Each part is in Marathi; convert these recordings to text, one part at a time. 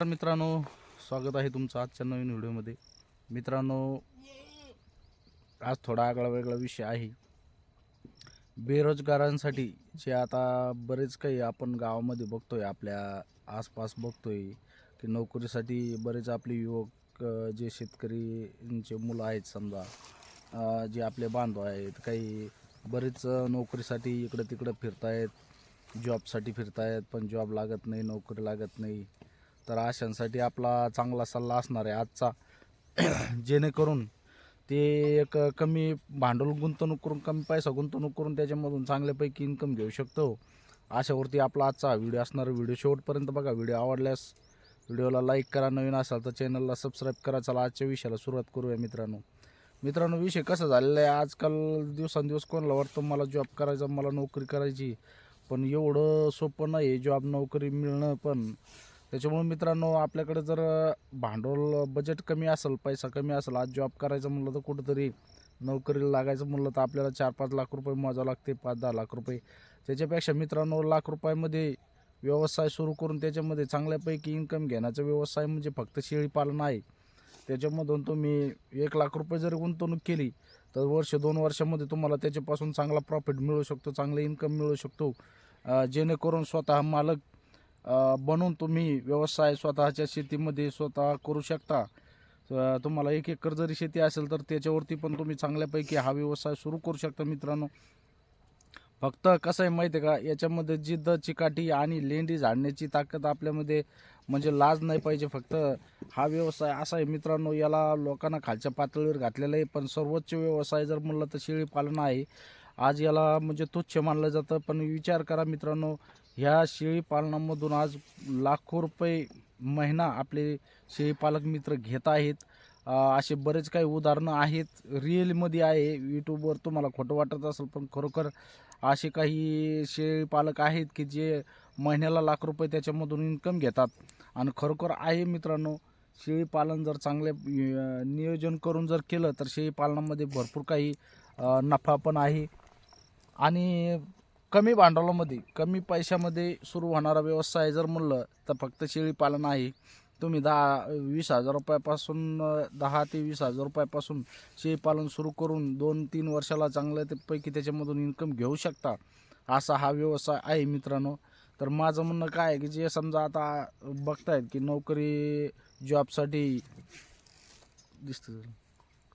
मित्रांनो स्वागत आहे तुमचं आजच्या नवीन व्हिडिओमध्ये. मित्रांनो आज थोडा आगळा वेगळा विषय आहे. बेरोजगारांसाठी जे आता बरेच काही आपण गावामध्ये बघतोय आपल्या आसपास बघतो आहे की नोकरीसाठी बरेच आपले युवक जे शेतकरीचे मुलं आहेत समजा जे आपले बांधव आहेत काही बरेच नोकरीसाठी इकडं तिकडं फिरतायत जॉबसाठी फिरतायत पण जॉब लागत नाही नोकरी लागत नाही. तर अशांसाठी आपला चांगला सल्ला असणार आहे आजचा. जेणेकरून ते एक कमी भांडवल गुंतवणूक करून कमी पैसा गुंतवणूक करून त्याच्यामधून चांगल्यापैकी इन्कम घेऊ शकतो. अशावरती आपला आजचा व्हिडिओ असणार. व्हिडिओ शेवटपर्यंत बघा. व्हिडिओ आवडल्यास व्हिडिओला लाईक करा. नवीन असाल तर चॅनलला सबस्क्राईब करा. चला आजच्या विषयाला सुरुवात करूया मित्रांनो. मित्रांनो विषय कसा झालेला आहे? आजकाल दिवसांदिवस कोणाला वाटतं? मला जॉब करायचा मला नोकरी करायची. पण एवढं सोपं नाही आहे जॉब नोकरी मिळणं. पण त्याच्यामुळे मित्रांनो आपल्याकडे जर भांडवल बजेट कमी असेल पैसा कमी असेल आज जॉब करायचं म्हणलं तर कुठंतरी नोकरीला लागायचं म्हणलं तर आपल्याला चार पाच लाख रुपये मोजावं लागते पाच दहा लाख रुपये. त्याच्यापेक्षा मित्रांनो लाख रुपयामध्ये व्यवसाय सुरू करून त्याच्यामध्ये चांगल्यापैकी इन्कम घेण्याचा व्यवसाय म्हणजे फक्त शेळीपालन आहे. त्याच्यामधून तुम्ही एक लाख रुपये जरी गुंतवणूक केली तर वर्ष दोन वर्षामध्ये तुम्हाला त्याच्यापासून चांगला प्रॉफिट मिळू शकतो चांगलं इन्कम मिळू शकतो. जेणेकरून स्वतः मालक बनून तुम्ही व्यवसाय स्वतःच्या शेतीमध्ये स्वतः करू शकता. तुम्हाला एक एकर जरी शेती असेल तर त्याच्यावरती पण तुम्ही चांगल्यापैकी हा व्यवसाय सुरू करू शकता मित्रांनो. फक्त कसं आहे माहिती आहे का? याच्यामध्ये जिद्द चिकाटी आणि लेंडी झाडण्याची ताकद आपल्यामध्ये म्हणजे लाज नाही पाहिजे फक्त. हा व्यवसाय असा आहे मित्रांनो याला लोकांना खालच्या पातळीवर घातलेला आहे. पण सर्वोच्च व्यवसाय जर म्हणलं तर शेळीपालन आहे. आज याला म्हणजे तुच्छ मानलं जातं. पण विचार करा मित्रांनो ह्या शेळीपालनामधून आज लाखो रुपये महिना आपले शेळीपालक मित्र घेत आहेत. असे बरेच काही उदाहरणं आहेत. रिअलमध्ये आहे यूट्यूबवर तुम्हाला खोटं वाटत असेल पण खरोखर असे काही शेळीपालक आहेत की जे महिन्याला लाख रुपये त्याच्यामधून इन्कम घेतात. आणि खरोखर आहे मित्रांनो शेळीपालन जर चांगले नियोजन करून जर केलं तर शेळीपालनामध्ये भरपूर काही नफा पण आहे. आणि कमी भांडवलामध्ये कमी पैशामध्ये सुरू होणारा व्यवसाय जर म्हणलं तर फक्त शेळीपालन आहे. तुम्ही दहा वीस हजार रुपयापासून दहा ते वीस हजार रुपयापासून शेळीपालन सुरू करून दोन तीन वर्षाला चांगल्या ते पैकी त्याच्यामधून इन्कम घेऊ शकता असा हा व्यवसाय आहे मित्रांनो. तर माझं म्हणणं काय आहे की जे समजा आता बघतायत की नोकरी जॉबसाठी दिसतं.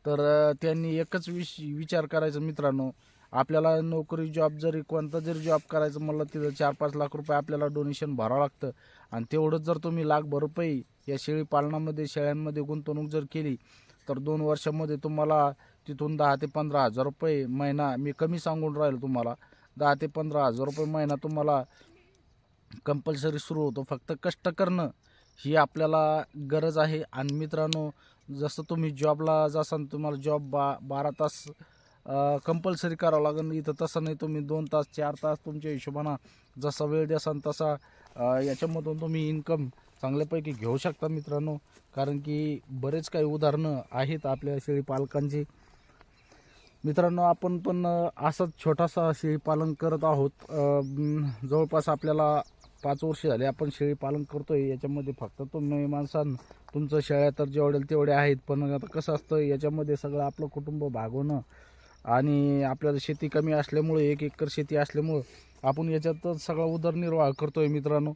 तर त्यांनी एकच विश विचार करायचा मित्रांनो. आपल्याला नोकरी जॉब जरी कोणता जरी जॉब करायचं म्हणलं तिथं चार पाच लाख रुपये आपल्याला डोनेशन भरावं लागतं. आणि तेवढंच जर तुम्ही लाखभर रुपये या शेळी पालनामध्ये शेळ्यांमध्ये गुंतवणूक जर केली तर दोन वर्षामध्ये तुम्हाला तिथून दहा ते पंधरा हजार रुपये महिना मी कमी सांगून राहिलो तुम्हाला दहा ते पंधरा हजार रुपये महिना तुम्हाला कंपल्सरी सुरू होतो. फक्त कष्ट करणं ही आपल्याला गरज आहे. आणि मित्रांनो जसं तुम्ही जॉबला जासाल तुम्हाला जॉब बा बारा तास कंपल्सरी करावं लागेल. इथं तसं नाही तुम्ही दोन तास चार तास तुमच्या हिशोबानं जसा वेळ द्यासान तसा याच्यामधून तुम्ही इन्कम चांगल्यापैकी घेऊ शकता मित्रांनो. कारण की बरेच काही उदाहरणं आहेत आपल्या शेळी पालकांची मित्रांनो आपण पण असंच असाच छोटासा शेळीपालन करत आहोत. जवळपास आपल्याला पाच वर्ष झाले आपण शेळीपालन करतो आहे याच्यामध्ये फक्त तुम्ही माणसान तुमचं शेळ्या तर जेवढे तेवढे आहेत. पण आता कसं असतं याच्यामध्ये सगळं आपलं कुटुंब भागवणं आणि आपल्याला शेती कमी असल्यामुळे एक एकर शेती असल्यामुळं आपण याच्यातच सगळा उदरनिर्वाह करतो आहे मित्रांनो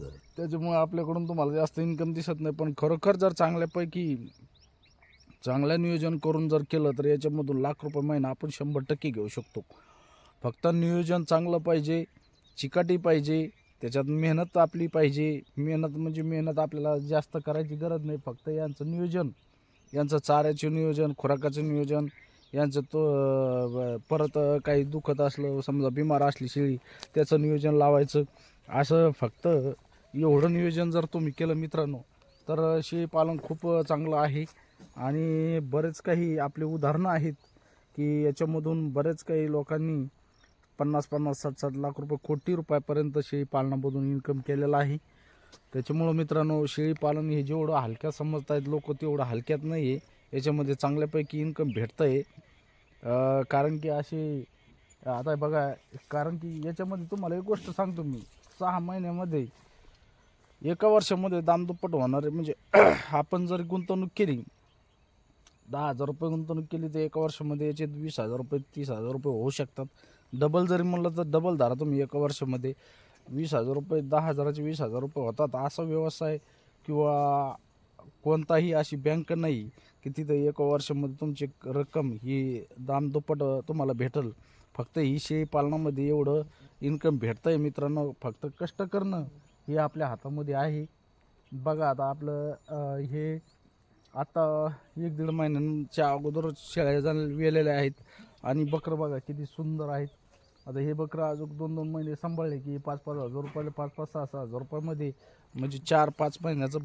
त्याच्यामुळे आपल्याकडून तुम्हाला जास्त इन्कम दिसत नाही पण खरोखर जर चांगल्यापैकी चांगलं नियोजन करून जर केलं तर याच्यामधून लाख रुपये महिना आपण शंभर टक्के घेऊ शकतो. फक्त नियोजन चांगलं पाहिजे चिकाटी पाहिजे त्याच्यात मेहनत आपली पाहिजे. मेहनत म्हणजे मेहनत आपल्याला जास्त करायची गरज नाही फक्त यांचं नियोजन यांचं चाऱ्याचे नियोजन खुराकाचं नियोजन यांचं तो परत काही दुखत असलं समजा बिमार असली शेळी त्याचं नियोजन लावायचं. असं फक्त एवढं नियोजन जर तुम्ही केलं मित्रांनो तर शेळीपालन खूप चांगलं आहे. आणि बरेच काही आपले उदाहरणं आहेत की याच्यामधून बरेच काही लोकांनी पन्नास पन्नास साठ साठ लाख रुपये कोटी रुपयापर्यंत शेळीपालनामधून इन्कम केलेलं आहे. त्याच्यामुळं मित्रांनो शेळीपालन हे जेवढं हलक्यात समजत आहेत लोक तेवढं हलक्यात नाही आहे याच्यामध्ये चांगल्यापैकी इन्कम भेटतं आहे कारण की असे आता बघा कारण की याच्यामध्ये तुम्हाला एक गोष्ट सांगतो मी. सहा महिन्यामध्ये एका वर्षामध्ये दामदुप्पट होणार आहे म्हणजे आपण जर गुंतवणूक केली दहा हजार रुपये गुंतवणूक केली तर एका वर्षामध्ये याचे वीस हजार रुपये तीस हजार रुपये होऊ शकतात. डबल जरी म्हणलं तर डबल धरा तुम्ही एका वर्षामध्ये. वीस हजार रुपये दहा हजाराचे वीस हजार रुपये होतात. असा व्यवसाय किंवा कोणताही अशी बँक नाही की तिथं एका वर्षामध्ये तुमची रक्कम ही दाम दुप्पट तुम्हाला भेटल. फक्त ही शेळी पालनामध्ये एवढं इन्कम भेटतं आहे मित्रांनो. फक्त कष्ट करणं हे आपल्या हातामध्ये आहे. बघा आता आपलं हे आता एक दीड महिन्यांच्या अगोदर शेळ्या जाण वेलेल्या आहेत. आणि बकरं बघा किती सुंदर आहेत. आता हे बकरं अजून दोन दोन महिने सांभाळले की पाच पाच हजार रुपयाला पाच पाच सहा सहा हजार रुपयामध्ये म्हणजे चार पाच महिन्याचं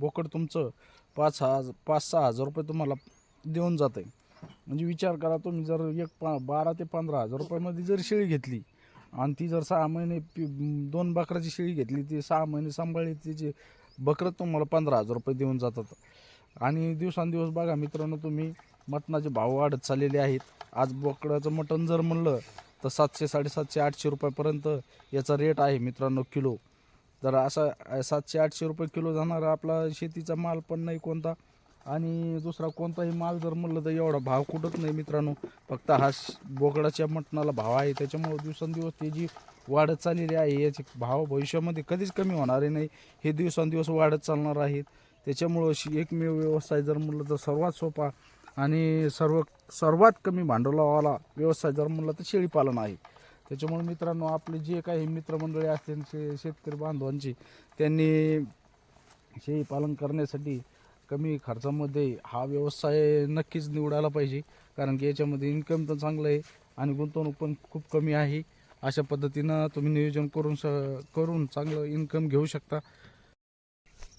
बोकड तुमचं पाच हजार पाच सहा हजार रुपये तुम्हाला देऊन जातं आहे म्हणजे विचार करा तुम्ही जर एक पा बारा ते पंधरा हजार रुपयामध्ये जर शेळी घेतली आणि ती जर सहा महिने पी दोन बकराची शेळी घेतली ती सहा महिने सांभाळली तिची बकरं तुम्हाला पंधरा हजार रुपये देऊन जातात. आणि दिवसांदिवस बघा मित्रांनो तुम्ही मटणाचे भाव वाढत चाललेले आहेत. आज बोकडाचं मटण जर म्हणलं तर सातशे साडेसातशे आठशे रुपयापर्यंत याचा रेट आहे मित्रांनो किलो. जर असा सातशे आठशे रुपये किलो जाणारा आपला शेतीचा माल पण नाही कोणता आणि दुसरा कोणताही माल जर म्हणलं तर एवढा भाव कुठंच नाही मित्रांनो. फक्त हा बोकडाच्या मटणाला भाव आहे. त्याच्यामुळे दिवसेंदिवस जी वाढत चाललेली आहे याचे भाव भविष्यामध्ये कधीच कमी होणारे नाही. हे दिवसेंदिवस वाढत चालणार आहेत. त्याच्यामुळं शी- एकमेव व्यवसाय जर म्हणलं तर सर्वात सोपा आणि सर्व सर्वात कमी भांडवलावाला व्यवसाय जर म्हणलं तर शेळीपालन आहे. त्याच्यामुळे मित्रांनो आपले जे काही मित्रमंडळी असतील शे शेतकरी बांधवांची त्यांनी शेळीपालन करण्यासाठी कमी खर्चामध्ये हा व्यवसाय नक्कीच निवडायला पाहिजे. कारण की याच्यामध्ये इन्कम पण चांगलं आहे आणि गुंतवणूक पण खूप कमी आहे. अशा पद्धतीनं तुम्ही नियोजन करून स करून चांगलं इन्कम घेऊ शकता.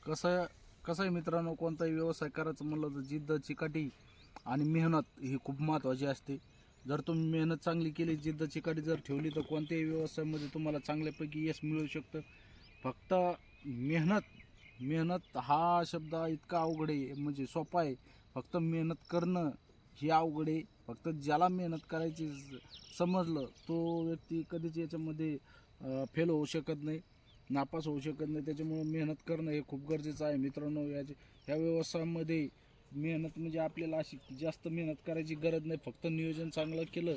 कसं कसं आहे मित्रांनो कोणताही व्यवसाय करायचं म्हणलं तर जिद्द चिकाटी आणि मेहनत ही खूप महत्त्वाची असते. जर तुम्ही मेहनत चांगली केली जिद्द चिकाटी जर ठेवली तर कोणत्याही व्यवसायामध्ये तुम्हाला चांगल्यापैकी यश मिळू शकतं. फक्त मेहनत मेहनत हा शब्द इतका अवघड आहे म्हणजे सोपा आहे. फक्त मेहनत करणं हे अवघड आहे. फक्त ज्याला मेहनत करायची समजलं तो व्यक्ती कधीच याच्यामध्ये फेल होऊ शकत नाही नापास होऊ शकत नाही. त्याच्यामुळं मेहनत करणं हे खूप गरजेचं आहे मित्रांनो. याचे ह्या व्यवसायामध्ये मेहनत म्हणजे आपल्याला अशी जास्त मेहनत करायची गरज नाही. फक्त नियोजन चांगलं केलं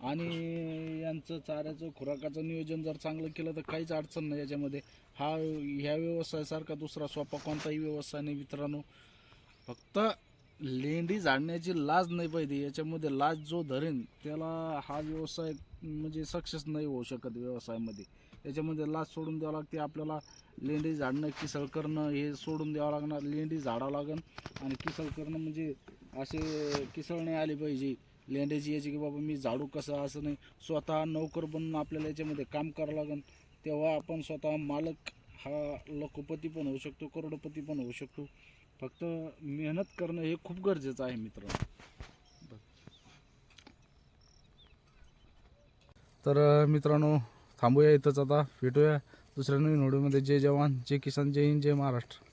आणि यांचं चाऱ्याचं खुराकाचं नियोजन जर चांगलं केलं तर काहीच अडचण नाही याच्यामध्ये. हा ह्या व्यवसायासारखा दुसरा सोपा कोणताही व्यवसाय नाही मित्रांनो. फक्त लेंडी झाडण्याची लाज नाही पाहिजे. याच्यामध्ये लाज जो धरेन त्याला हा व्यवसाय म्हणजे सक्सेस नाही होऊ शकत व्यवसायामध्ये. याच्यामध्ये लाच सोडून द्यावं लागते. आपल्याला लेंडी झाडणं किसळ करणं हे सोडून द्यावं लागणार. लेंडी झाडावं लागेल आणि किसळ करणं म्हणजे असे किसळ नाही आली पाहिजे. लेंड्याची याची की बाबा मी झाडू कसं असं नाही. स्वतः नोकर बनून आपल्याला याच्यामध्ये काम करावं लागेल तेव्हा आपण स्वतः मालक हा लखोपती पण होऊ शकतो करोडपती पण होऊ शकतो. फक्त मेहनत करणं हे खूप गरजेचं आहे मित्रांनो. तर मित्रांनो थांबूया इथंच आता. भेटूया दुसऱ्या नवीन व्हिडिओमध्ये. जय जवान जय किसान जय हिंद जय महाराष्ट्र.